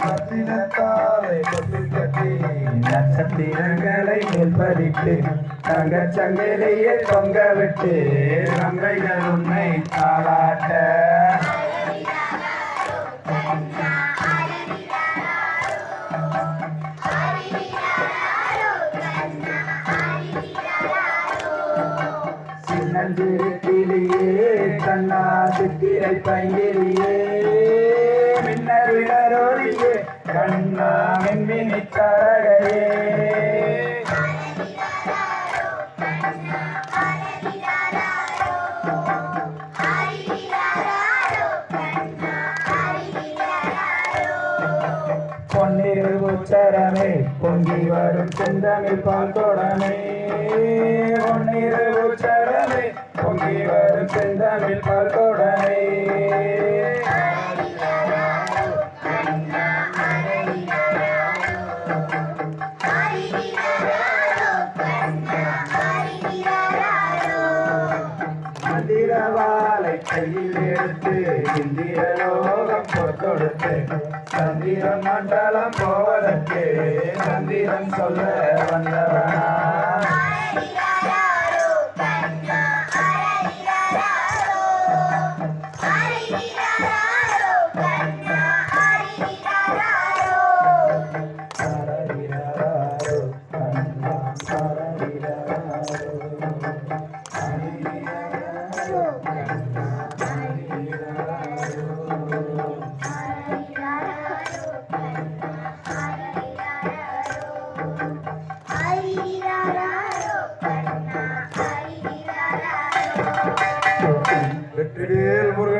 ரத்தினத்தாலை கொத்து கட்டி நட்சத்திரங்களை மேல்படித்து தங்கச் சங்கிலேயே தொங்க விட்டு நம்மை சின்னஞ்சிறு கிளியே கண்ணா சித்திரை பங்கிலேயே மின்னர் விழரோடியே கண்ணா மின்மினி தரகையே பொன்னிரு உச்சரமே பொங்கி வரும் செந்தமிழ் பால்தோடமே பொன்னிரு உச்சரமே பொங்கி வரும் செந்தமிழ் பால்தோடமே வாழை கையில் எடுத்து இந்திர லோகம் கொடுத்து சந்திர மண்டலம் போவதற்கு சந்திரன் சொல்ல வந்தவனா? அரரிரராரோ, கண்ணா, திடீர் முருகனுக்கு